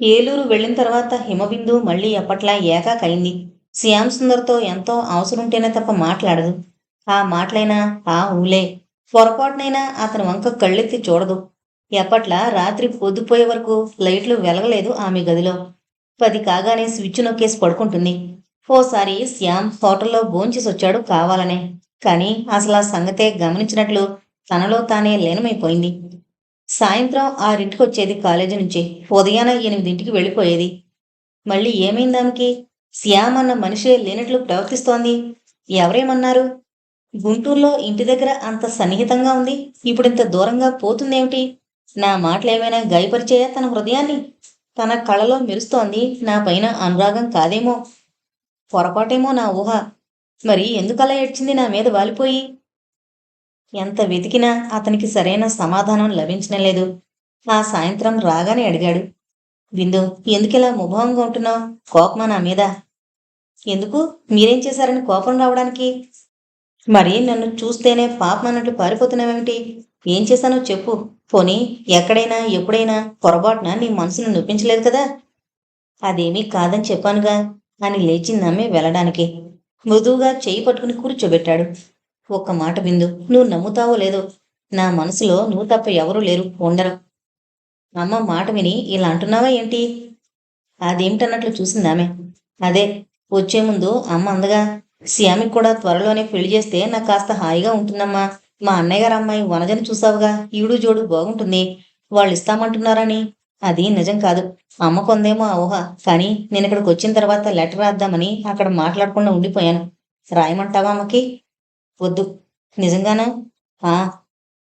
ఏలూరు వెళ్ళిన తర్వాత హిమబిందు మళ్ళీ అప్పట్లా ఏకాకైంది. శ్యామ్ సుందర్తో ఎంతో అవసరంటేనే తప్ప మాట్లాడదు. ఆ మాటలైనా ఆ ఊలే. పొరపాటునైనా అతని వంక కళ్ళెత్తి చూడదు. ఎప్పట్లా రాత్రి పొద్దుపోయే వరకు లైట్లు వెలగలేదు ఆమె గదిలో. పది కాగానే స్విచ్ నొక్కేసి పడుకుంటుంది. ఓసారి శ్యామ్ హోటల్లో భోంచేసి వచ్చాడు కావాలనే. కానీ అసలు ఆ సంగతే గమనించినట్లు తనలో తానే లీనమైపోయింది. సాయంత్రం ఆరింటికి వచ్చేది కాలేజీ నుంచి. ఉదయాన ఎనిమిదింటికి వెళ్ళిపోయేది. మళ్ళీ ఏమైంది ఆమెకి శ్యామ్ అన్న మనిషే లేనట్లు ప్రవర్తిస్తోంది. ఎవరేమన్నారు? గుంటూరులో ఇంటి దగ్గర అంత సన్నిహితంగా ఉంది. ఇప్పుడు ఇంత దూరంగా పోతుందేమిటి? నా మాటలేమైనా గాయపరిచేయా తన హృదయాన్ని? తన కళలో మెరుస్తోంది. నా పైన అనురాగం కాదేమో? పొరపాటేమో నా ఊహ. మరి ఎందుకలా ఏడ్చింది నా మీద వాలిపోయి? ఎంత వెతికినా అతనికి సరైన సమాధానం లభించడం లేదు. ఆ సాయంత్రం రాగానే అడిగాడు. బిందు ఎందుకిలా ముభావంగా ఉంటున్నావు? కోపమా నా మీద? ఎందుకు? మీరేం చేశారని కోపం రావడానికి? మరి నన్ను చూస్తేనే పాపం అన్నట్లు పారిపోతున్నావేమిటి? ఏం చేశానో చెప్పు. పోనీ ఎక్కడైనా ఎప్పుడైనా పొరపాటున నీ మనసును నొప్పించలేదు కదా? అదేమీ కాదని చెప్పానుగా అని లేచిందమ్మే వెళ్ళడానికి. మృదువుగా చేయి పట్టుకుని కూర్చోబెట్టాడు. ఒక్క మాట బిందు నువ్వు నమ్ముతావో లేదో? నా మనసులో నువ్వు తప్ప ఎవరూ లేరు. ఉండరు. అమ్మ మాట విని ఇలా అంటున్నావా ఏంటి? అదేమిటన్నట్లు చూసిందామె అదే వచ్చే ముందు అమ్మ అందగా శ్యామికి కూడా త్వరలోనే పెళ్ళి చేస్తే నాకు కాస్త హాయిగా ఉంటుందమ్మా. మా అన్నయ్య గారు అమ్మాయి వనజని చూసావుగా. ఈడు జోడు బాగుంటుంది. వాళ్ళు ఇస్తామంటున్నారని. అది నిజం కాదు. అమ్మ కొందేమో ఆ ఊహ కానీ నేను ఇక్కడికి వచ్చిన తర్వాత లెటర్ రాద్దామని అక్కడ మాట్లాడకుండా ఉండిపోయాను. రాయమంటావా అమ్మకి? వద్దు. నిజంగానా? ఆ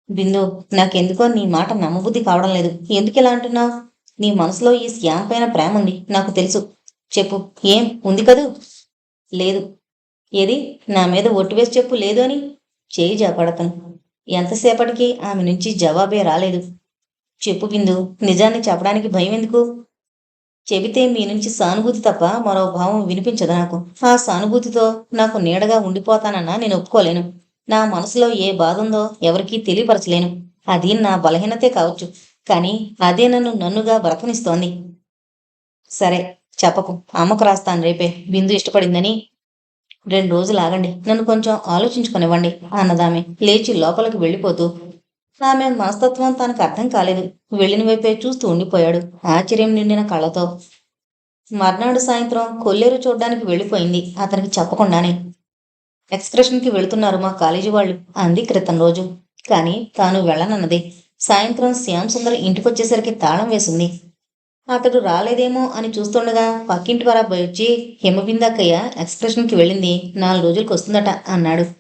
బిందు నాకెందుకో నీ మాట నమ్మబుద్ధి కావడం లేదు. ఎందుకు ఇలా అంటున్నావు నీ మనసులో ఈ శ్యామ్ పైన ప్రేమ ఉంది. నాకు తెలుసు. చెప్పు. ఏం? ఉంది కదూ? లేదు. ఏది? నా మీద ఒట్టు వేసి చెప్పు. లేదు అని చేయి జాపడతను. ఎంతసేపటికి ఆమె నుంచి జవాబే రాలేదు. చెప్పు బిందు. నిజాన్ని చెప్పడానికి భయం ఎందుకు చెబితే మీ నుంచి సానుభూతి తప్ప మరో భావం వినిపించదు నాకు. ఆ సానుభూతితో నాకు నీడగా ఉండిపోతానన్నా నేను ఒప్పుకోలేను. నా మనసులో ఏ బాధ ఉందో ఎవరికీ తెలియపరచలేను. అది నా బలహీనతే కావచ్చు కానీ అదే నన్ను నన్నుగా బ్రతనిస్తోంది సరే చెప్పకు. అమ్మకు రాస్తాను రేపే. బిందు ఇష్టపడిందని. రెండు రోజులు ఆగండి. నన్ను కొంచెం ఆలోచించుకునివ్వండి అన్నదామె. లేచి లోపలికి వెళ్ళిపోతూ ఆమె మనస్తత్వం తనకు అర్థం కాలేదు. వెళ్ళిన వైపే చూస్తూ ఉండిపోయాడు. ఆశ్చర్యం నిండిన కళ్ళతో. మర్నాడు సాయంత్రం కొల్లేరు చూడ్డానికి వెళ్ళిపోయింది. అతనికి చెప్పకుండానే. ఎక్స్కర్షన్కి వెళుతున్నారు మా కాలేజీ వాళ్ళు. అంది క్రితం రోజు. కానీ తాను వెళ్ళనన్నది. సాయంత్రం శ్యామ్ సుందర్ ఇంటికొచ్చేసరికి తాళం వేసింది. అతడు రాలేదేమో అని చూస్తుండగా పక్కింటి వరాబాయ్ వచ్చి హిమబిందక్కయ్య ఎక్స్ప్రెషన్కి వెళ్ళింది. నాలుగు రోజులకు వస్తుందట అన్నాడు.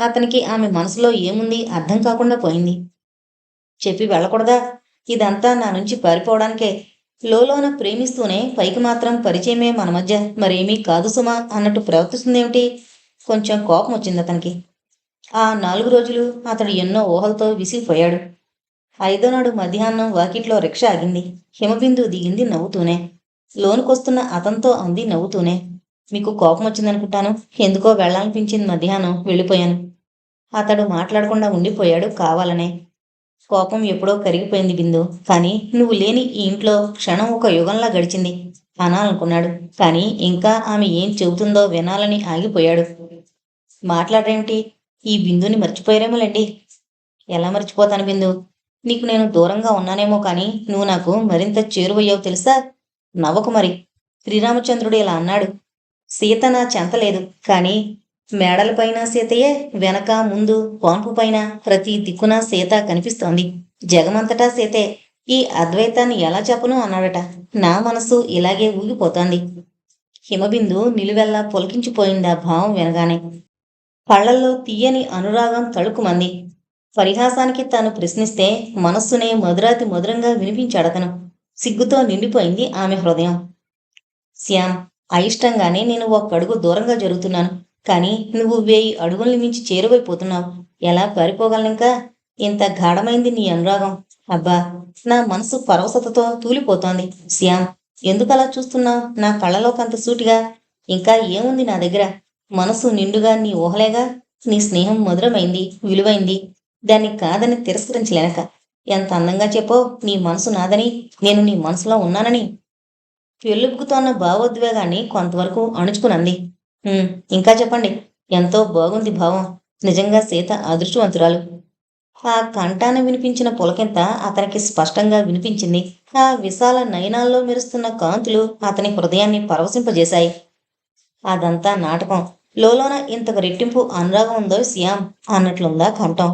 అతనికి ఆమె మనసులో ఏముంది అర్థం కాకుండా పోయింది. చెప్పి వెళ్ళకూడదా? ఇదంతా నా నుంచి పారిపోవడానికే. లోలోన ప్రేమిస్తూనే పైకి మాత్రం పరిచయమే మన మధ్య. మరేమీ కాదు సుమా అన్నట్టు ప్రవర్తిస్తుందేమిటి? కొంచెం కోపం వచ్చింది అతనికి. ఆ నాలుగు రోజులు అతడు ఎన్నో ఊహలతో విసిగిపోయాడు. ఐదో నాడు మధ్యాహ్నం వాకిట్లో రిక్షా ఆగింది. హిమబిందు దిగింది నవ్వుతూనే. లోనుకొస్తున్న అతనితో అంది నవ్వుతూనే. మీకు కోపం వచ్చిందనుకుంటాను ఎందుకో వెళ్ళాలనిపించింది మధ్యాహ్నం. వెళ్ళిపోయాను. అతడు మాట్లాడకుండా ఉండిపోయాడు కావాలనే. కోపం ఎప్పుడో కరిగిపోయింది బిందు. కానీ నువ్వు లేని ఈ ఇంట్లో క్షణం ఒక యుగంలా గడిచింది అనాలనుకున్నాడు. కానీ ఇంకా ఆమె ఏం చెబుతుందో వినాలని ఆగిపోయాడు. మాట్లాడరేమిటి? ఈ బిందుని మర్చిపోయారేమోలేండి? ఎలా మర్చిపోతాను బిందు? నీకు నేను దూరంగా ఉన్నానేమో కానీ నువ్వు నాకు మరింత చేరువయ్యావు తెలుసా? నవ్వకు మరి. శ్రీరామచంద్రుడు ఇలా అన్నాడు. సీత నా చెంతలేదు కానీ మేడలపైన సీతయే వెనక ముందు పాన్పు పైన ప్రతి దిక్కున సీత కనిపిస్తోంది. జగమంతటా సీతే ఈ అద్వైతాన్ని ఎలా చెప్పను అన్నాడట. నా మనసు ఇలాగే ఊగిపోతోంది. హిమబిందు నిలువెల్లా పొలికించిపోయింది ఆ భావం వినగానే. పళ్ళల్లో తీయని అనురాగం తళుకుమంది. పరిహాసానికి తాను ప్రశ్నిస్తే మనస్సునే మధురాతి మధురంగా వినిపించాడతను. సిగ్గుతో నిండిపోయింది ఆమె హృదయం. శ్యామ్ అయిష్టంగానే నేను ఒక అడుగు దూరంగా జరుగుతున్నాను. కానీ నువ్వు వేయి అడుగుల్ని మించి చేరువైపోతున్నావు. ఎలా పారిపోగలనింకా? ఇంత గాఢమైంది నీ అనురాగం. అబ్బా నా మనసు పరవశతతో తూలిపోతోంది. శ్యామ్ ఎందుకలా చూస్తున్నావు? నా కళ్ళలోకంత సూటిగా? ఇంకా ఏముంది నా దగ్గర? మనసు నిండుగా నీ ఊహలేగా? నీ స్నేహం మధురమైంది విలువైంది. దాన్ని కాదని తిరస్కరించలేనక ఎంత అందంగా చెప్పో నీ మనసు నాదని నేను నీ మనసులో ఉన్నానని. పెళ్ళుబుకుతోన్న భావోద్వేగాన్ని కొంతవరకు అణుచుకునంది. ఇంకా చెప్పండి. ఎంతో బాగుంది భావం. నిజంగా సీత అదృష్టవంతురాలు. ఆ కంఠాన వినిపించిన పులకింత అతనికి స్పష్టంగా వినిపించింది. ఆ విశాల నయనాల్లో మెరుస్తున్న కాంతులు అతని హృదయాన్ని పరవశింపజేశాయి. అదంతా నాటకం. లోలోన ఇంతకు రెట్టింపు అనురాగం ఉందో శ్యామ్ అన్నట్లుందా కంఠం.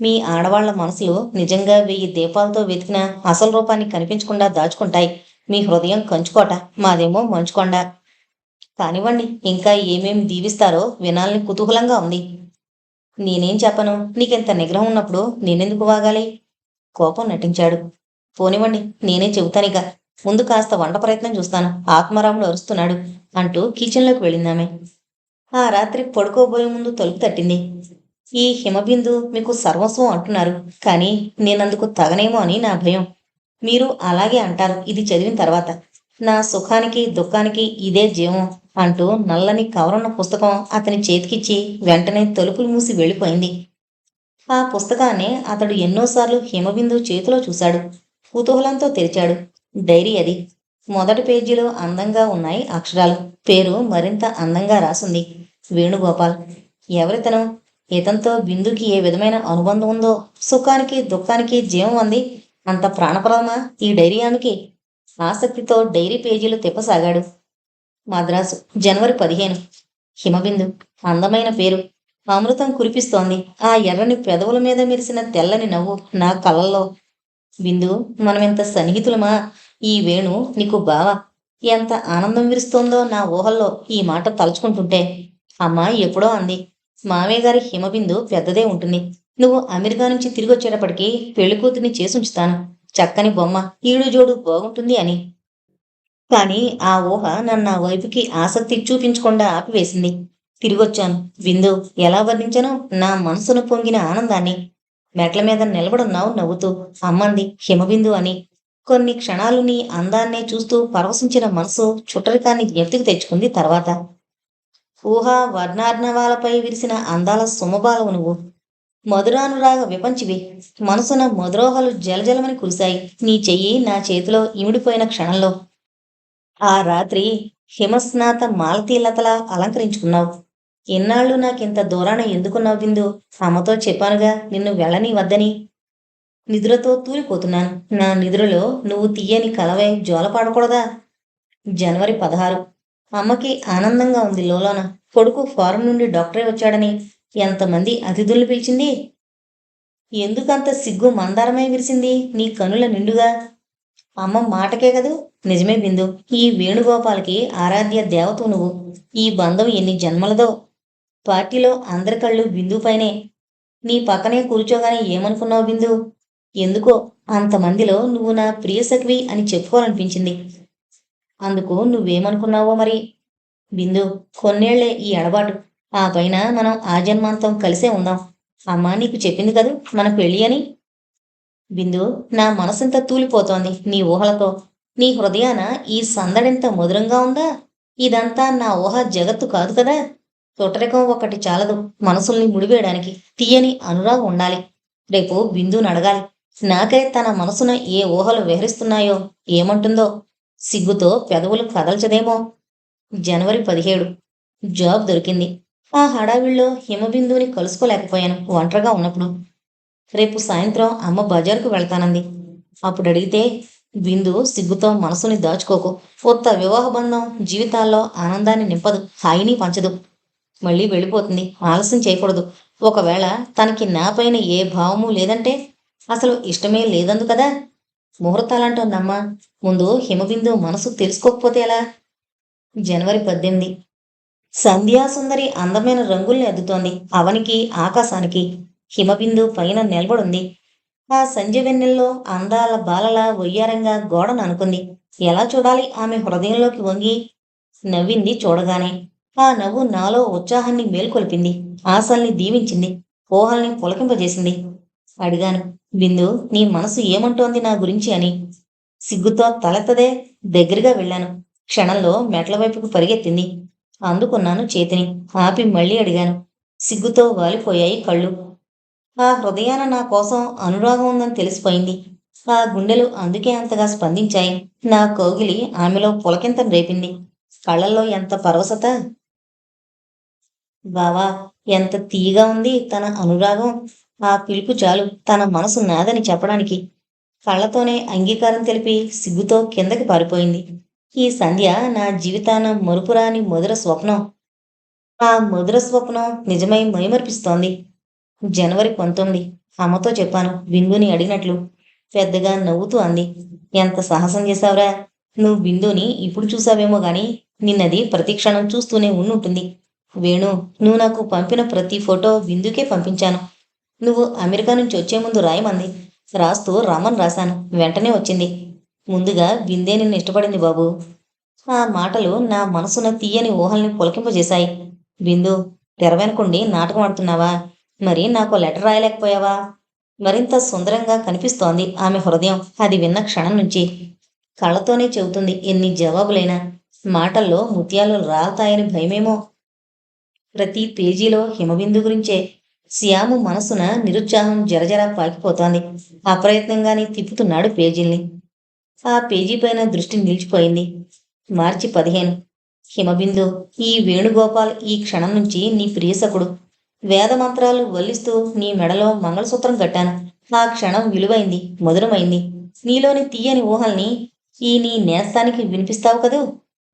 మీ ఆడవాళ్ళ మనసులు నిజంగా వెయ్యి దీపాలతో వెతికిన అసలు రూపాన్ని కనిపించకుండా దాచుకుంటాయి. మీ హృదయం కంచుకోట. మాదేమో మంచుకొండ. కానివ్వండి ఇంకా ఏమేమి దీవిస్తారో వినాలని కుతూహలంగా ఉంది. నేనేం చెప్పను? నీకెంత నిగ్రహం ఉన్నప్పుడు నేనెందుకు వాగాలి? కోపం నటించాడు. పోనివ్వండి నేనే చెబుతానిక ముందు కాస్త వంట ప్రయత్నం చూస్తాను. ఆత్మారాముడు అరుస్తున్నాడు అంటూ కిచెన్లోకి వెళ్ళిందామె. ఆ రాత్రి పడుకోబోయే ముందు తలుపు తట్టింది. ఈ హిమబిందు మీకు సర్వస్వం అంటున్నారు. కానీ నేనందుకు తగనేమో అని నా భయం. మీరు అలాగే అంటారు ఇది చదివిన తర్వాత నా సుఖానికి దుఃఖానికి ఇదే జీవం అంటూ నల్లని కవరున్న పుస్తకం అతని చేతికిచ్చి వెంటనే తలుపులు మూసి వెళ్ళిపోయింది. ఆ పుస్తకాన్ని అతడు ఎన్నోసార్లు హిమబిందు చేతిలో చూశాడు. కుతూహలంతో తెరిచాడు. డైరీ అది. మొదటి పేజీలో అందంగా ఉన్నాయి అక్షరాలు. పేరు మరింత అందంగా రాసింది. వేణుగోపాల్. ఎవరితను? ఇతంతో బిందుకి ఏ విధమైన అనుబంధం ఉందో? సుఖానికి దుఃఖానికి జీవం అంది. అంత ప్రాణప్రదమా ఈ డైరీ ఆమెకి ఆసక్తితో డైరీ పేజీలు తిప్పసాగాడు. మద్రాసు జనవరి పదిహేను. హిమబిందు అందమైన పేరు. అమృతం కురిపిస్తోంది. ఆ ఎర్రని పెదవుల మీద మెరిసిన తెల్లని నవ్వు నా కళ్ళల్లో. బిందు మనమెంత సన్నిహితులమా? ఈ వేణు నీకు బావా. ఎంత ఆనందం విరుస్తోందో నా ఊహల్లో ఈ మాట తలుచుకుంటుంటే. అమ్మ ఎప్పుడో అంది. మామయ్య గారి హిమబిందు పెద్దదే ఉంటుంది. నువ్వు అమెరికా నుంచి తిరిగి వచ్చేటప్పటికి పెళ్ళి కూతుర్ని చేసి ఉంచుతాను. చక్కని బొమ్మ ఈడు జోడు బాగుంటుంది అని. కానీ ఆ ఊహ నన్ను నా వైపుకి ఆసక్తి చూపించకుండా ఆపివేసింది. తిరిగొచ్చాను. విందు ఎలా వర్ణించానో నా మనసును పొంగిన ఆనందాన్ని. మెట్ల మీద నిలబడున్నావు నవ్వుతూ అమ్మంది హిమబిందు అని. కొన్ని క్షణాలు నీ అందాన్నే చూస్తూ పరవశించిన మనసు చుట్టరికాన్ని జ్ఞప్తికి తెచ్చుకుంది తర్వాత. ఊహ వర్ణార్ణవాలపై విరిసిన అందాల సుమబాలవు నువ్వు. మధురానురాగ విపంచివి. మనసున మధురోహలు జలజలమని కురిశాయి. నీ చెయ్యి నా చేతిలో ఇమిడిపోయిన క్షణంలో. ఆ రాత్రి హిమస్నాత మాలతీలతలా అలంకరించుకున్నావు. ఇన్నాళ్ళు నాకింత దూరాన ఎందుకున్నావు బిందు? అమ్మతో చెప్పానుగా నిన్ను వెళ్ళని వద్దని. నిద్రతో తూలిపోతున్నాను నా నిద్రలో నువ్వు తీయని కలవై జోలపాడకూడదా జనవరి పదహారు. అమ్మకి ఆనందంగా ఉంది లోలోన. కొడుకు ఫారం నుండి డాక్టరే వచ్చాడని ఎంతమంది అతిథులు పిలిచింది? ఎందుకంత సిగ్గు మందారమై విరిసింది నీ కనుల నిండుగా? అమ్మ మాటకే కదూ. నిజమే బిందు ఈ వేణుగోపాలకి ఆరాధ్య దేవత నువ్వు. ఈ బంధం ఎన్ని జన్మలదో. పార్టీలో అందరి కళ్ళు బిందు పైనే. నీ పక్కనే కూర్చోగానే ఏమనుకున్నావు బిందు? ఎందుకో అంతమందిలో నువ్వు నా ప్రియసఖివి అని చెప్పుకోవాలనిపించింది. అందుకు నువ్వేమనుకున్నావో మరి? బిందు కొన్నేళ్ళే ఈ ఎడబాటు ఆ పైన మనం ఆజన్మాంతం కలిసే ఉందాం. అమ్మా నీకు చెప్పింది కదూ? మన పెళ్ళి అని. బిందు నా మనసంతా తూలిపోతోంది. నీ ఊహలతో. నీ హృదయాన ఈ సందడింత మధురంగా ఉందా? ఇదంతా నా ఊహ జగత్తు కాదు కదా? తొటరికం ఒకటి చాలదు మనసుల్ని ముడివేయడానికి. తీయని అనురాగం ఉండాలి. రేపు బిందుని అడగాలి. నాకే తన మనసున ఏ ఊహలు విహరిస్తున్నాయో ఏమంటుందో. సిగ్గుతో పెదవులు కదల్చదేమో. జనవరి పదిహేడు. జాబ్ దొరికింది. ఆ హడావిడిలో హిమబిందుని కలుసుకోలేకపోయాను. ఒంటరిగా ఉన్నప్పుడు. రేపు సాయంత్రం అమ్మ బజార్కు వెళ్తానంది. అప్పుడు అడిగితే బిందు సిగ్గుతో మనసుని దాచుకోకు. కొత్త వివాహ బంధం జీవితాల్లో ఆనందాన్ని నింపదు హాయిని పంచదు. మళ్ళీ వెళ్ళిపోతుంది ఆలస్యం చేయకూడదు. ఒకవేళ తనకి నా పైన ఏ భావము లేదంటే అసలు ఇష్టమే లేదందు కదా? ముహూర్తాలంటోందమ్మా ముందు హిమబిందు మనసు తెలుసుకోకపోతే ఎలా? జనవరి పద్దెనిమిది. సంధ్యాసుందరి అందమైన రంగుల్ని అద్దుతోంది అవనికి ఆకాశానికి. హిమబిందు పైన నిలబడుంది. ఆ సంధ్య వెన్నెల్లో అందాల బాలల ఒయ్యారంగా గోడను అనుకుంది. ఎలా చూడాలి ఆమె హృదయంలోకి వంగి? నవ్వింది చూడగానే. ఆ నవ్వు నాలో ఉత్సాహాన్ని మేల్కొల్పింది. ఆశల్ని దీవించింది. ఊహల్ని పులకింపజేసింది. అడిగాను బిందు నీ మనసు ఏమంటోంది నా గురించి అని. సిగ్గుతో తలెత్తదే దగ్గరగా వెళ్ళాను. క్షణంలో మెట్ల వైపుకు పరిగెత్తింది. అందుకున్నాను చేతిని. ఆపి మళ్ళీ అడిగాను. సిగ్గుతో వాలిపోయాయి కళ్ళు. ఆ హృదయాన నా కోసం అనురాగం ఉందని తెలిసిపోయింది. ఆ గుండెలు అందుకే అంతగా స్పందించాయి. నా కోగిలి ఆమెలో పులకింత రేపింది. కళ్ళల్లో ఎంత పరవశత? బావా ఎంత తీయగా ఉంది తన అనురాగం. ఆ పిలుపు చాలు తన మనసు నాదని చెప్పడానికి. కళ్ళతోనే అంగీకారం తెలిపి సిగ్గుతో కిందకి పారిపోయింది. ఈ సంధ్య నా జీవితాన మరుపురాని మధుర స్వప్నం. ఆ మధుర స్వప్నం నిజమై మైమర్పిస్తోంది. జనవరి పంతొమ్మిది అమ్మతో చెప్పాను బిందుని అడిగినట్లు పెద్దగా నవ్వుతూ అంది. ఎంత సాహసం చేశావురా? నువ్వు బిందుని ఇప్పుడు చూసావేమో గాని నిన్నది ప్రతిక్షణం చూస్తూనే ఉండుంటుంది. వేణు నువ్వు నాకు పంపిన ప్రతి ఫోటో బిందుకే పంపించాను. నువ్వు అమెరికా నుంచి వచ్చే ముందు రాయమంది. రాస్తూ రామన్ రాశాను. వెంటనే వచ్చింది. ముందుగా బిందే నిన్ను ఇష్టపడింది బాబు. ఆ మాటలు నా మనసున తీయని ఊహల్ని పులకింపజేశాయి. బిందు తెరవెనకుండి నాటకం ఆడుతున్నావా? మరి నాకు లెటర్ రాయలేకపోయావా? మరింత సుందరంగా కనిపిస్తోంది ఆమె హృదయం. అది విన్న క్షణం నుంచి. కళ్ళతోనే చెబుతుంది ఎన్ని జవాబులైనా. మాటల్లో ముత్యాలు రాలతాయని భయమేమో. ప్రతి పేజీలో హిమబిందు గురించే. శ్యాము మనసున నిరుత్సాహం జరజర పాకిపోతోంది. అప్రయత్నంగానే తిప్పుతున్నాడు పేజీల్ని. ఆ పేజీ పైన దృష్టి నిలిచిపోయింది. మార్చి పదిహేను. హిమబిందు ఈ వేణుగోపాల్ ఈ క్షణం నుంచి నీ ప్రియసకుడు వేద మంత్రాలు వల్లిస్తూ నీ మెడలో మంగళసూత్రం కట్టాను. ఆ క్షణం విలువైంది మధురమైంది. నీలోని తీయని ఊహల్ని ఈ నీ నేస్తానికి వినిపిస్తావు కదూ?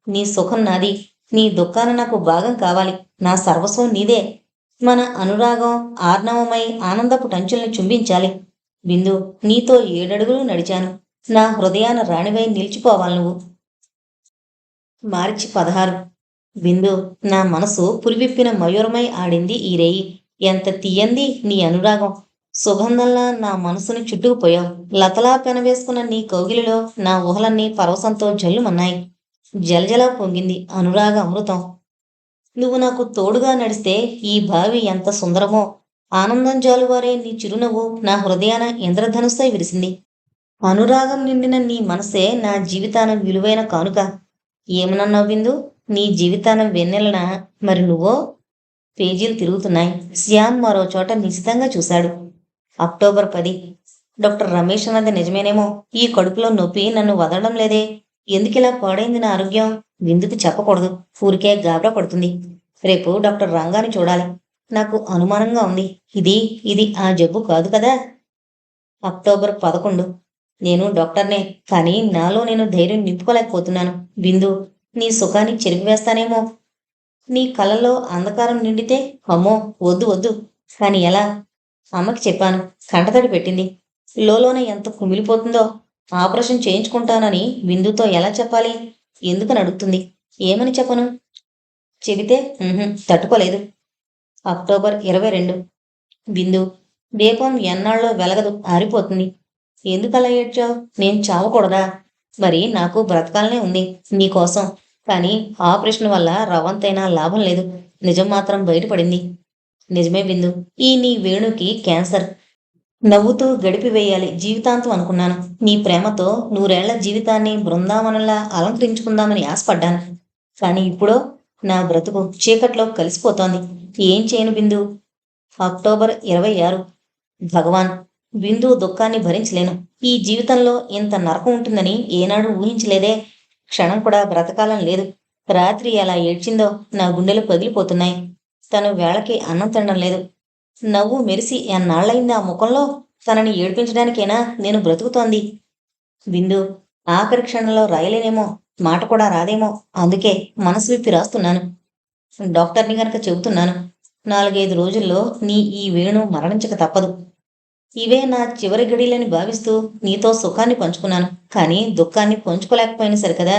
నీ సుఖం నాది. నీ దుఃఖాన నాకు భాగం కావాలి. నా సర్వస్వం నీదే. మన అనురాగం ఆర్ణవమై ఆనందపు టంచుల్ని చుంబించాలి. బిందు నీతో ఏడడుగులు నడిచాను. నా హృదయాన రాణివై నిలిచిపోవాలి నువ్వు. మార్చి పదహారు. బిందు నా మనసు పులివిప్పిన మయూరమై ఆడింది ఈ రేయి. ఎంత తీయంది నీ అనురాగం. సుగంధంలా నా మనసుని చుట్టుకుపోయావు. లతలా పెనవేసుకున్న నీ కౌగిలిలో నా ఊహలన్నీ పరవశంతో జల్లుమన్నాయి. జలజల పొంగింది అనురాగ అమృతం. నువ్వు నాకు తోడుగా నడిస్తే ఈ బావి ఎంత సుందరమో. ఆనందం జాలువారే నీ చిరునవ్వు నా హృదయాన ఇంద్రధనుస్సై విరిసింది. అనురాగం నిండిన నీ మనసే నా జీవితానం విలువైన కానుక. ఏమనన్నావు బిందు? నీ జీవితానం వెన్నెలన? మరి నువ్వో? పేజీలు తిరుగుతున్నాయి. శ్యామ్ మరో చోట నిశితంగా చూశాడు. అక్టోబర్ పది. డాక్టర్ రమేష్ అన్నది నిజమేనేమో? ఈ కడుపులో నొప్పి నన్ను వదలడం లేదే. ఎందుకిలా పాడైంది నా ఆరోగ్యం? విందుకు చెప్పకూడదు. ఊరికే గాబరా పడుతుంది. రేపు డాక్టర్ రంగాని చూడాలి. నాకు అనుమానంగా ఉంది. ఇది ఇది ఆ జబ్బు కాదు కదా? అక్టోబర్ పదకొండు. నేను డాక్టర్నే కానీ నాలో నేను ధైర్యం నింపుకోలేకపోతున్నాను. బిందు నీ సుఖాన్ని చెరిపివేస్తానేమో. నీ కళ్ళలో అంధకారం నిండితే అమ్మో వద్దు వద్దు. కానీ ఎలా? అమ్మకి చెప్పాను కంటతడి పెట్టింది. లోలోనే ఎంత కుమిలిపోతుందో ఆపరేషన్ చేయించుకుంటానని బిందుతో ఎలా చెప్పాలి? ఎందుకని అడుగుతుంది? ఏమని చెప్పను? చెబితే తట్టుకోలేదు. అక్టోబర్ ఇరవై రెండు. బిందు దీపం ఎన్నాళ్ళలో వెలగదు ఆరిపోతుంది. ఎందుకలా ఏడ్చావు? నేను చావకూడదా? మరి నాకు బ్రతకాలనే ఉంది నీకోసం కానీ ఆపరేషన్ వల్ల రవంతైనా లాభం లేదు. నిజం మాత్రం బయటపడింది. నిజమే బిందు. ఈ నీ వేణుకి క్యాన్సర్. నవ్వుతూ గడిపివేయాలి జీవితాంతం అనుకున్నాను. నీ ప్రేమతో నూరేళ్ళ జీవితాన్ని బృందావనంలా అలంకరించుకుందామని ఆశపడ్డాను. కానీ ఇప్పుడో నా బ్రతుకు చీకట్లో కలిసిపోతోంది. ఏం చేయను బిందు? అక్టోబర్ ఇరవై ఆరు. భగవాన్ బిందు దుఃఖాన్ని భరించలేను. ఈ జీవితంలో ఇంత నరకం ఉంటుందని ఏనాడు ఊహించలేదే. క్షణం కూడా బ్రతకాలం లేదు. రాత్రి ఎలా ఏడ్చిందో నా గుండెలు పగిలిపోతున్నాయి. తను వేళకి అన్నం తినడం లేదు. నవ్వు మెరిసి ఎన్నాళ్ళయింది ఆ ముఖంలో? తనని ఏడిపించడానికైనా నేను బ్రతుకుతోంది? బిందు ఆఖరి క్షణంలో రాయలేనేమో. మాట కూడా రాదేమో. అందుకే మనసు విప్పి రాస్తున్నాను. డాక్టర్ని గనక చెబుతున్నాను. నాలుగైదు రోజుల్లో నీ ఈ వేణు మరణించక తప్పదు. ఇవే నా చివరి గడిలని భావిస్తూ నీతో సుఖాన్ని పంచుకున్నాను. కానీ దుఃఖాన్ని పంచుకోలేకపోయిన సరికదా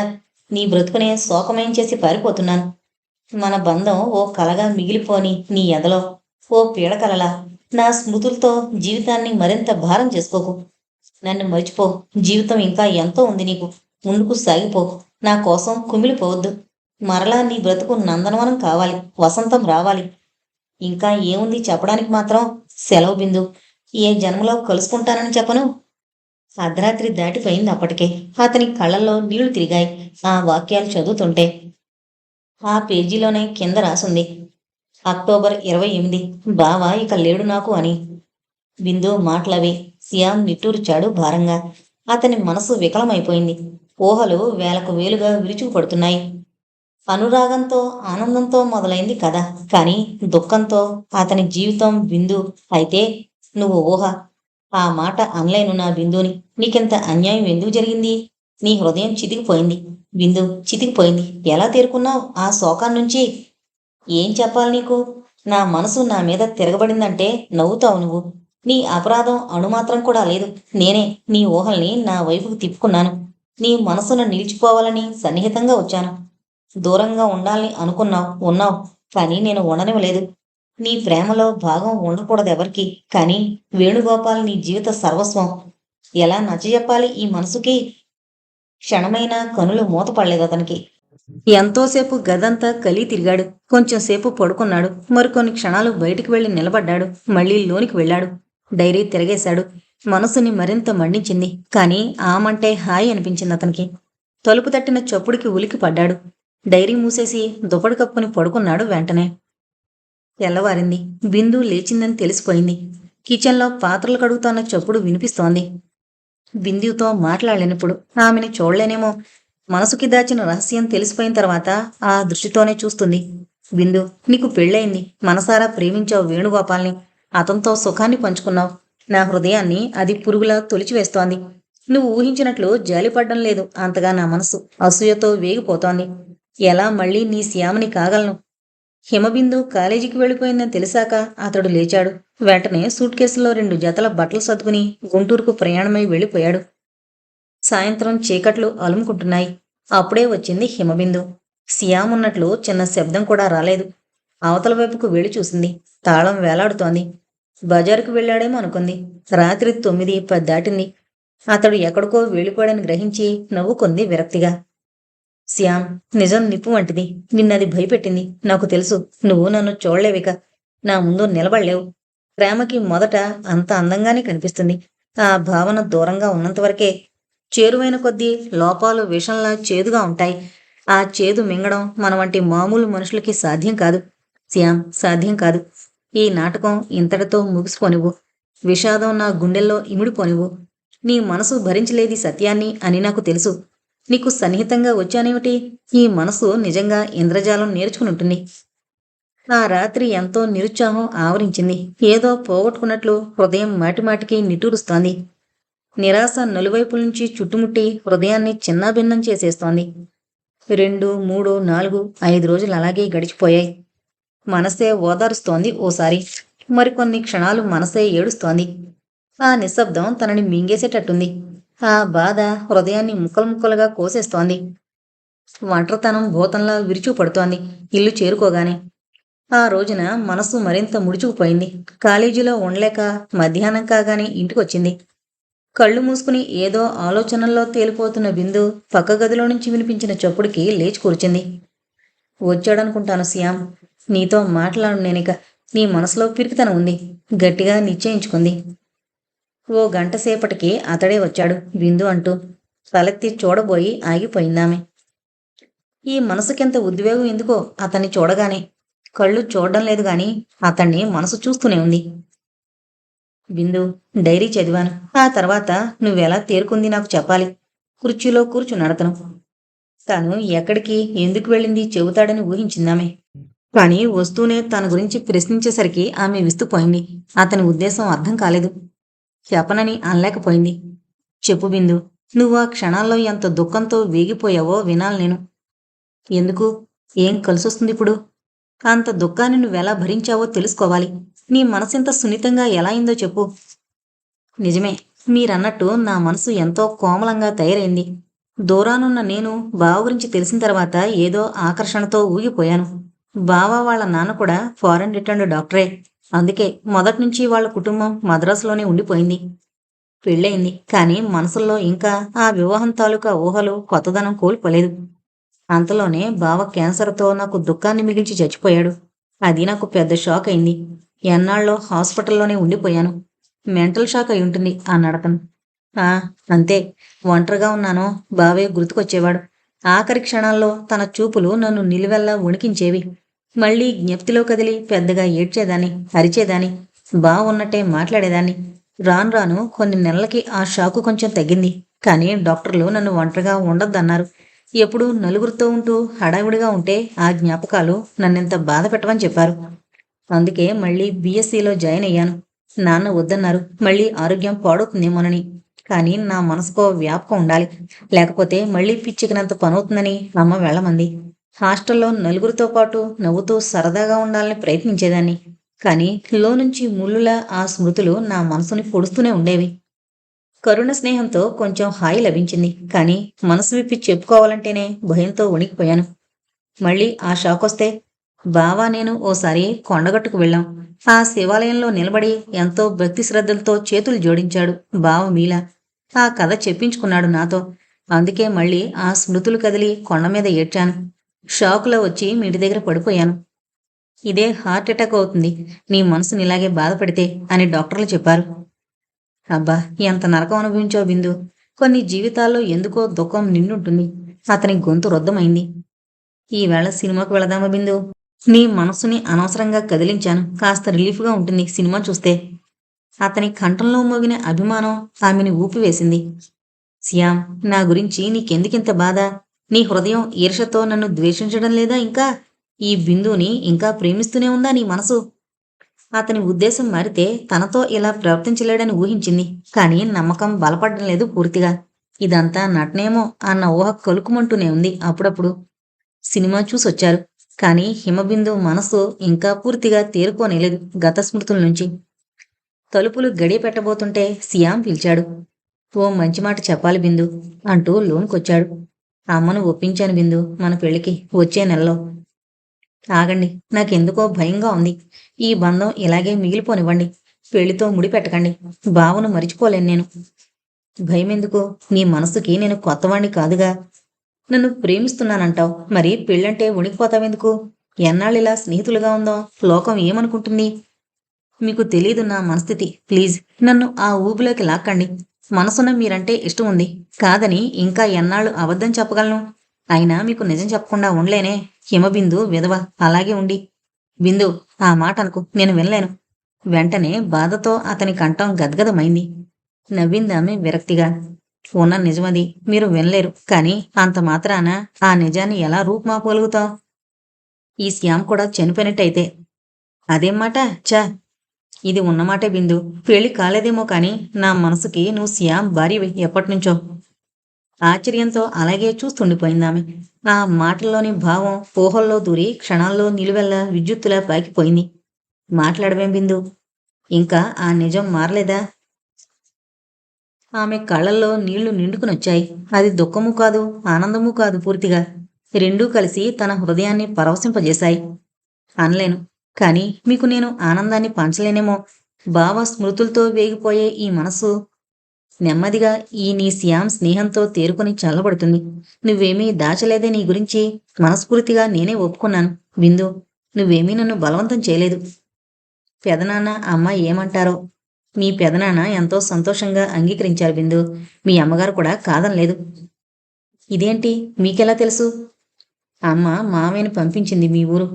నీ బ్రతుకునే శోకమయం చేసి పారిపోతున్నాను. మన బంధం ఓ కలగా మిగిలిపోని నీ ఎదలో ఓ పీడకలలా నా స్మృతులతో జీవితాన్ని మరింత భారం చేసుకోకు. నన్ను మర్చిపో. జీవితం ఇంకా ఎంతో ఉంది నీకు. ముందుకు సాగిపో. నా కోసం కుమిలిపోవద్దు. మరలా నీ బ్రతుకు నందనవనం కావాలి. వసంతం రావాలి. ఇంకా ఏముంది చెప్పడానికి మాత్రం? సెలవు బిందు. ఏ జన్మలో కలుసుకుంటానని చెప్పను? అర్ధరాత్రి దాటిపోయింది అప్పటికే. అతని కళ్ళల్లో నీళ్ళు తిరిగాయి. ఆ వాక్యాలు చదువుతుంటే. ఆ పేజీలోనే కింద రాసుంది. అక్టోబర్ ఇరవై ఎనిమిది. బావా ఇక లేడు నాకు అని. బిందు మాటలవి. సియాం నిట్టూర్చాడు భారంగా. అతని మనసు వికలమైపోయింది. ఊహలు వేలకు వేలుగా విరుచుకుపడుతున్నాయి. అనురాగంతో ఆనందంతో మొదలైంది కథ. కానీ దుఃఖంతో అతని జీవితం బిందు అయితే నువ్వు ఊహ. ఆ మాట అనలేను నా బిందుని నీకెంత అన్యాయం ఎందుకు జరిగింది? నీ హృదయం చితికిపోయింది. బిందు చితికిపోయింది. ఎలా తేరుకున్నావు? ఆ శోకాన్నుంచి ఏం చెప్పాలి నీకు? నా మనసు నా మీద తిరగబడిందంటే నవ్వుతావు నువ్వు. నీ అపరాధం అణుమాత్రం కూడా లేదు. నేనే నీ ఊహల్ని నా వైపుకు తిప్పుకున్నాను. నీ మనసును నిలిచిపోవాలని సన్నిహితంగా వచ్చాను. దూరంగా ఉండాలని అనుకున్నావు ఉన్నావు. కానీ నేను ఉండనివ్వలేదు. నీ ప్రేమలో భాగం ఉండకూడదు ఎవరికి. కానీ వేణుగోపాల్ నీ జీవిత సర్వస్వం. ఎలా నచ్చజెప్పాలి ఈ మనసుకి? క్షణమైన కనులు మూతపడలేదు అతనికి. ఎంతోసేపు గదంతా కలి తిరిగాడు. కొంచెం సేపు పడుకున్నాడు. మరికొన్ని క్షణాలు బయటికి వెళ్ళి నిలబడ్డాడు. మళ్ళీ లోనికి వెళ్ళాడు. డైరీ తిరగేశాడు. మనసుని మరింత మండించింది. కానీ ఆమంటే హాయి అనిపించింది అతనికి. తలుపు తట్టిన చప్పుడికి ఉలికి పడ్డాడు డైరీ మూసేసి దుప్పటి కప్పుని పడుకున్నాడు వెంటనే. తెల్లవారింది. బిందు లేచిందని తెలిసిపోయింది. కిచెన్లో పాత్రలు కడుగుతున్న చప్పుడు వినిపిస్తోంది. బిందుతో మాట్లాడలేనప్పుడు ఆమెని చూడలేనేమో. మనసుకి దాచిన రహస్యం తెలిసిపోయిన తర్వాత ఆ దృష్టితోనే చూస్తుంది. బిందు నీకు పెళ్ళయింది. మనసారా ప్రేమించావు వేణుగోపాల్ని. అతనితో సుఖాన్ని పంచుకున్నావు. నా హృదయాన్ని అది పురుగులా తొలిచివేస్తోంది. నువ్వు ఊహించినట్లు జాలిపడ్డం లేదు. అంతగా నా మనసు అసూయతో వేగిపోతోంది. ఎలా మళ్ళీ నీ శ్యామని కాగలను? హిమబిందు కాలేజీకి వెళ్ళిపోయిందని తెలిసాక అతడు లేచాడు. వెంటనే సూట్ కేసులో రెండు జతల బట్టలు సర్దుకుని గుంటూరుకు ప్రయాణమై వెళ్ళిపోయాడు. సాయంత్రం చీకట్లు అలుముకుంటున్నాయి. అప్పుడే వచ్చింది హిమబిందు. సియామ్ ఉన్నట్లు చిన్న శబ్దం కూడా రాలేదు. అవతల వైపుకు వెళ్ళి చూసింది. తాళం వేలాడుతోంది. బజారుకు వెళ్ళాడేమో అనుకుంది. రాత్రి తొమ్మిది పది దాటింది. అతడు ఎక్కడికో వెళ్ళిపోయాడని గ్రహించి నవ్వుకుంది విరక్తిగా. శ్యామ్ నిజం నిప్పు వంటిది. నిన్నది భయపెట్టింది. నాకు తెలుసు. నువ్వు నన్ను చూడలేవిక. నా ముందు నిలబడలేవు. ప్రేమకి మొదట అంత అందంగానే కనిపిస్తుంది. ఆ భావన దూరంగా ఉన్నంతవరకే చేరువైన కొద్దీ లోపాలు విషంలా చేదుగా ఉంటాయి. ఆ చేదు మింగడం మన వంటి మామూలు మనుషులకి సాధ్యం కాదు. శ్యామ్ సాధ్యం కాదు. ఈ నాటకం ఇంతటితో ముగిసిపోనివ్వు విషాదం నా గుండెల్లో ఇమిడిపోనివ్వు. నీ మనసు భరించలేది సత్యాన్ని అని నాకు తెలుసు. నీకు సన్నిహితంగా వచ్చానేమిటి? ఈ మనసు నిజంగా ఇంద్రజాలం నేర్చుకుని ఉంటుంది ఆ రాత్రి ఎంతో నిరుత్సాహం ఆవరించింది. ఏదో పోగొట్టుకున్నట్లు హృదయం మాటిమాటికి నిటూరుస్తోంది నిరాశ నలువైపుల నుంచి చుట్టుముట్టి హృదయాన్ని చిన్నాభిన్నం చేసేస్తోంది. రెండు మూడు నాలుగు ఐదు రోజులు అలాగే గడిచిపోయాయి. మనసే ఓదారుస్తోంది ఓసారి. మరికొన్ని క్షణాలు మనసే ఏడుస్తోంది. ఆ నిశ్శబ్దం తనని మింగేసేటట్టుంది. ఆ బాధ హృదయాన్ని ముక్కలు ముక్కలుగా కోసేస్తోంది. ఒంటరితనం భూతంలా విరుచుపడుతోంది. ఇల్లు చేరుకోగానే ఆ రోజున మనసు మరింత ముడుచుకుపోయింది. కాలేజీలో ఉండలేక మధ్యాహ్నం కాగానే ఇంటికొచ్చింది. కళ్ళు మూసుకుని ఏదో ఆలోచనల్లో తేలిపోతున్న బిందు పక్క గదిలో నుంచి వినిపించిన చప్పుడుకి లేచి కూర్చుంది. వచ్చాడనుకుంటాను శ్యామ్. నీతో మాట్లాడు నేనిక. నీ మనసులో పిరికితనం ఉంది. గట్టిగా నిశ్చయించుకుంది. ఓ గంట సేపటికి అతడే వచ్చాడు. బిందు అంటూ తలెత్తి చూడబోయి ఆగిపోయిందామె. ఈ మనసుకెంత ఉద్వేగం ఎందుకో అతన్ని చూడగానే కళ్ళు చూడడం లేదు గాని అతన్ని మనసు చూస్తూనే ఉంది. బిందు డైరీ చదివాను. ఆ తర్వాత నువ్వెలా తేరుకుంది నాకు చెప్పాలి. కుర్చీలో కూర్చున్నాడతను తాను ఎక్కడికి ఎందుకు వెళ్ళింది చెబుతాడని ఊహించిందామె. కానీ వస్తూనే తన గురించి ప్రశ్నించేసరికి ఆమె విస్తుపోయింది. అతని ఉద్దేశం అర్థం కాలేదు. చెప్పనని అనలేకపోయింది. చెప్పు బిందు నువ్వు ఆ క్షణాల్లో ఎంత దుఃఖంతో వేగిపోయావో వినాలి నేను. ఎందుకు? ఏం కలిసొస్తుంది ఇప్పుడు? అంత దుఃఖాన్ని నువ్వెలా భరించావో తెలుసుకోవాలి. నీ మనసింత సున్నితంగా ఎలా అయిందో చెప్పు. నిజమే మీరన్నట్టు నా మనసు ఎంతో కోమలంగా తయారైంది. దూరానున్న నేను బావ గురించి తెలిసిన తర్వాత ఏదో ఆకర్షణతో ఊగిపోయాను. బావ వాళ్ళ నాన్న కూడా ఫారెన్ రిటర్న్డ్ డాక్టరే. అందుకే మొదటి నుంచి వాళ్ళ కుటుంబం మద్రాసులోనే ఉండిపోయింది. పెళ్ళయింది. కానీ మనసుల్లో ఇంకా ఆ వివాహం తాలూకా ఊహలు కొత్తదనం కోల్పోలేదు. అంతలోనే బావ క్యాన్సర్తో నాకు దుఃఖాన్ని మిగిల్చి చచ్చిపోయాడు. అది నాకు పెద్ద షాక్ అయింది. ఎన్నాళ్ళలో హాస్పిటల్లోనే ఉండిపోయాను. మెంటల్ షాక్ అయి ఉంటుంది అన్నాడతను ఆ అంతే. ఒంటరిగా ఉన్నాను బావే గుర్తుకొచ్చేవాడు. ఆఖరి క్షణాల్లో తన చూపులు నన్ను నిలువెల్లా వణికించేవి. మళ్ళీ జ్ఞప్తిలో కదిలి పెద్దగా ఏడ్చేదాన్ని అరిచేదాన్ని బావున్నట్టే మాట్లాడేదాన్ని. రాను రాను కొన్ని నెలలకి ఆ షాకు కొంచెం తగ్గింది. కానీ డాక్టర్లు నన్ను ఒంటరిగా ఉండొద్దన్నారు. ఎప్పుడూ నలుగురితో ఉంటూ హడావిడిగా ఉంటే ఆ జ్ఞాపకాలు నన్నెంత బాధ పెట్టమని చెప్పారు. అందుకే మళ్ళీ బీఎస్సీలో జాయిన్ అయ్యాను. నాన్న వద్దన్నారు మళ్ళీ ఆరోగ్యం పాడవుతుందేమోనని. కానీ నా మనసుకో వ్యాపకం ఉండాలి. లేకపోతే మళ్ళీ పిచ్చికినంత పనవుతుందని అమ్మ వెళ్ళమంది. హాస్టల్లో నలుగురితో పాటు నవ్వుతూ సరదాగా ఉండాలని ప్రయత్నించేదాన్ని. కానీ లో నుంచి ముళ్ళులా ఆ స్మృతులు నా మనసుని పొడుస్తూనే ఉండేవి. కరుణ స్నేహంతో కొంచెం హాయి లభించింది. కానీ మనసు విప్పి చెప్పుకోవాలంటేనే భయంతో వణికిపోయాను. మళ్ళీ ఆ షాక్ వస్తే బావా నేను ఓసారి కొండగట్టుకు వెళ్ళాం. ఆ శివాలయంలో నిలబడి ఎంతో భక్తి శ్రద్ధలతో చేతులు జోడించాడు బావ మీలా. ఆ కథ చెప్పించుకున్నాడు నాతో. అందుకే మళ్ళీ ఆ స్మృతులు కదిలి కొండ మీద ఏడ్చాను. షాకులో వచ్చి మీ ఇంటి దగ్గర పడిపోయాను. ఇదే హార్ట్ అటాక్ అవుతుంది. నీ మనసుని ఇలాగే బాధపడితే అని డాక్టర్లు చెప్పారు. అబ్బా ఎంత నరకం అనుభవించో బిందు. కొన్ని జీవితాల్లో ఎందుకో దుఃఖం నిండుంటుంది. అతని గొంతు రుద్దమైంది. ఈవేళ సినిమాకు వెళదామా బిందు? నీ మనసుని అనవసరంగా కదిలించాను. కాస్త రిలీఫ్గా ఉంటుంది సినిమా చూస్తే. అతని కంఠంలో మోగిన అభిమానం ఆమెని ఊపివేసింది. శ్యామ్ నా గురించి నీకెందుకింత బాధ? నీ హృదయం ఈర్షతో నన్ను ద్వేషించడం లేదా ఇంకా ఈ బిందుని ఇంకా ప్రేమిస్తూనే ఉందా నీ మనసు? అతని ఉద్దేశం మారితే తనతో ఇలా ప్రవర్తించలేడని ఊహించింది కానీ నమ్మకం బలపడడం లేదు పూర్తిగా. ఇదంతా నటనేమో అన్న ఊహ కలుకుమంటూనే ఉంది అప్పుడప్పుడు. సినిమా చూసొచ్చారు కానీ హిమబిందు మనసు ఇంకా పూర్తిగా తేరుకోనేలేదు గత స్మృతుల నుంచి. తలుపులు గడియ పెట్టబోతుంటే సియాం పిలిచాడు. ఓ మంచి మాట చెప్పాలి బిందు అంటూ లోన్కొచ్చాడు. అమ్మను ఒప్పించాను బిందు మన పెళ్ళికి వచ్చే నెలలో. ఆగండి నాకెందుకో భయంగా ఉంది. ఈ బంధం ఇలాగే మిగిలిపోనివ్వండి. పెళ్ళితో ముడిపెట్టకండి బావను మరిచిపోలేను నేను. భయం ఎందుకు నీ మనసుకి నేను కొత్తవాణ్ణి కాదుగా. నన్ను ప్రేమిస్తున్నానంటావు. మరి పెళ్ళంటే వణికిపోతావెందుకు? ఎన్నాళ్ళిలా స్నేహితులుగా ఉందో? లోకం ఏమనుకుంటుంది? మీకు తెలియదు నా మనస్థితి. ప్లీజ్ నన్ను ఆ ఊబిలోకి లాక్కండి. మనసున మీరంటే ఇష్టం ఉంది కాదని ఇంకా ఎన్నాళ్ళు అబద్ధం చెప్పగలను? అయినా మీకు నిజం చెప్పకుండా ఉండలేనే. హిమబిందు విధవ అలాగే ఉండి. బిందు ఆ మాట అనుకు. నేను వినలేను. వెంటనే బాధతో అతని కంఠం గద్గదమైంది. నవ్విందామె విరక్తిగా. ఉన్న నిజమది. మీరు వినలేరు. కానీ అంత మాత్రాన ఆ నిజాన్ని ఎలా రూపుమాపగలుగుతావు? ఈ శ్యామ్ కూడా చనిపోయినట్టయితే. అదేం మాట? చా ఇది ఉన్నమాటే బిందు పెళ్ళి కాలేదేమో కానీ నా మనసుకి నువ్వు శ్యామ్ భార్యవి ఎప్పటినుంచో. ఆశ్చర్యంతో అలాగే చూస్తుండిపోయిందామె. ఆ మాటల్లోని భావం పోహల్లో దూరి క్షణాల్లో నిలువెల్లా విద్యుత్తులా పాకిపోయింది. మాట్లాడవేం బిందు ఇంకా ఆ నిజం మారలేదా? ఆమె కళ్ళల్లో నీళ్ళు నిండుకునొచ్చాయి. అది దుఃఖము కాదు ఆనందము కాదు పూర్తిగా. రెండూ కలిసి తన హృదయాన్ని పరవశింపజేశాయి. అనలేను. కానీ మీకు నేను ఆనందాన్ని పంచలేనేమో. భావ స్మృతులతో వేగిపోయే ఈ మనసు నెమ్మదిగా ఈ నీ శ్యామ్ స్నేహంతో తేరుకొని చల్లబడుతుంది. నువ్వేమీ దాచలేదే నీ గురించి మనస్ఫూర్తిగా నేనే ఒప్పుకున్నాను. బిందు నువ్వేమీ నన్ను బలవంతం చేయలేదు. పెదనాన్న అమ్మ ఏమంటారో? మీ పెదనాన్న ఎంతో సంతోషంగా అంగీకరించారు బిందు మీ అమ్మగారు కూడా కాదనలేదు. ఇదేంటి? మీకెలా తెలుసు? అమ్మ మామయ్యను పంపించింది మీ ఊరు.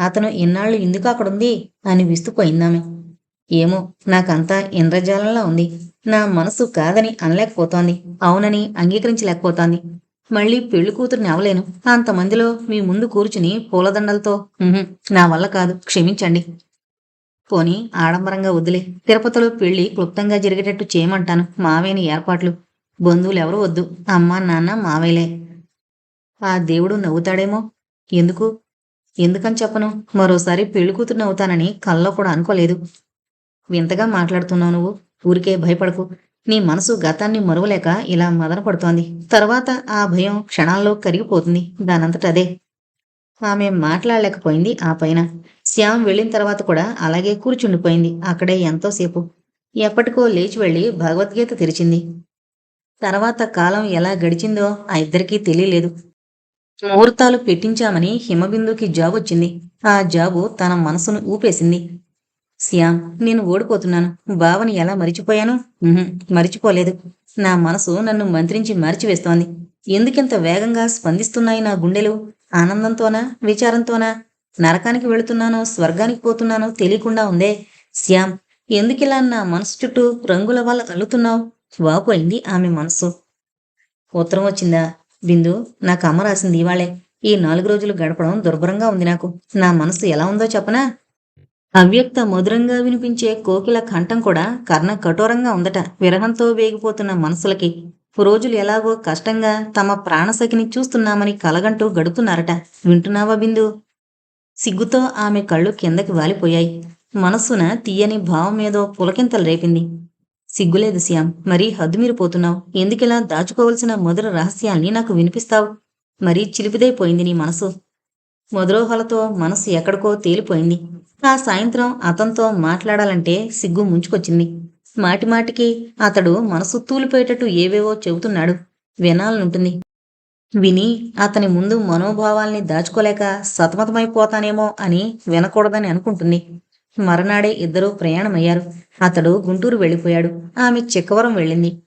అతను ఇన్నాళ్ళు ఎందుకు అక్కడుంది? అని విస్తుపోయిందామె. ఏమో నాకంతా ఇంద్రజాలంలా ఉంది. నా మనసు కాదని అనలేకపోతోంది. అవునని అంగీకరించలేకపోతోంది. మళ్ళీ పెళ్ళి కూతురిని అవలేను. అంతమందిలో మీ ముందు కూర్చుని పూలదండలతో నా వల్ల కాదు. క్షమించండి. పోని ఆడంబరంగా వద్దులే. తిరుపతిలో పెళ్ళి క్లుప్తంగా జరిగేటట్టు చేయమంటాను. మావేని ఏర్పాట్లు. బంధువులు ఎవరు వద్దు. అమ్మా నాన్న మావేలే. ఆ దేవుడు నవ్వుతాడేమో. ఎందుకు? ఎందుకని చెప్పను? మరోసారి పెళ్ళి కూతురు అవుతానని కల్లో కూడా అనుకోలేదు. వింతగా మాట్లాడుతున్నావు నువ్వు. ఊరికే భయపడకు. నీ మనసు గతాన్ని మరువలేక ఇలా మదన పడుతోంది. తర్వాత ఆ భయం క్షణాల్లో కరిగిపోతుంది. దానంతట అదే. ఆమె మాట్లాడలేకపోయింది ఆ పైన. శ్యామ్ వెళ్ళిన తర్వాత కూడా అలాగే కూర్చుండిపోయింది. అక్కడే ఎంతోసేపు. ఎప్పటికో లేచి వెళ్ళి భగవద్గీత తెరిచింది. తర్వాత కాలం ఎలా గడిచిందో ఆ ఇద్దరికీ తెలియలేదు. ముహూర్తాలు పెట్టించామని హిమబిందుకి జాబ్ వచ్చింది. ఆ జాబు తన మనసును ఊపేసింది. శ్యామ్ నేను ఓడిపోతున్నాను. బావని ఎలా మరిచిపోయాను? మరిచిపోలేదు. నా మనసు నన్ను మంత్రించి మార్చివేస్తోంది. ఎందుకింత వేగంగా స్పందిస్తున్నాయి నా గుండెలు? ఆనందంతోనా? విచారంతోనా? నరకానికి వెళుతున్నానో? స్వర్గానికి పోతున్నానో తెలియకుండా ఉందే. శ్యామ్ ఎందుకిలా నా మనసు చుట్టూ రంగుల వల్ల అల్లుతున్నావు వాపోయింది ఆమె మనసు. ఉత్తరం వచ్చిందా? బిందు నాకు అమ్మ రాసింది ఇవాళే. ఈ నాలుగు రోజులు గడపడం దుర్భరంగా ఉంది నాకు. నా మనసు ఎలా ఉందో చెప్పనా? అవ్యక్త మధురంగా వినిపించే కోకిల కంఠం కూడా కర్ణ కఠోరంగా ఉందట. విరహంతో వేగిపోతున్న మనసులకి రోజులు ఎలాగో కష్టంగా తమ ప్రాణసఖిని చూస్తున్నామని కలగంటూ గడుపుతున్నారట. వింటున్నావా బిందు సిగ్గుతో ఆమె కళ్ళు కిందకి వాలిపోయాయి. మనస్సున తీయని భావం ఏదో పులకింతలు రేపింది. సిగ్గులేదు శ్యామ్. మరీ హద్దుమీరిపోతున్నావు. ఎందుకిలా దాచుకోవలసిన మధుర రహస్యాల్ని నాకు వినిపిస్తావు? మరీ చిలిపిదైపోయింది నీ మనసు. మధురోహలతో మనసు ఎక్కడికో తేలిపోయింది. ఆ సాయంత్రం అతనితో మాట్లాడాలంటే సిగ్గు ముంచుకొచ్చింది. మాటిమాటికి అతడు మనసు తూలిపోయేటట్టు ఏవేవో చెబుతున్నాడు. వినాలనుంటుంది. విని అతని ముందు మనోభావాల్ని దాచుకోలేక సతమతమైపోతానేమో అని వినకూడదని అనుకుంటుంది. మరనాడే ఇద్దరూ ప్రయాణమయ్యారు. అతడు గుంటూరు వెళ్ళిపోయాడు. ఆమె చిక్కవరం వెళ్ళింది.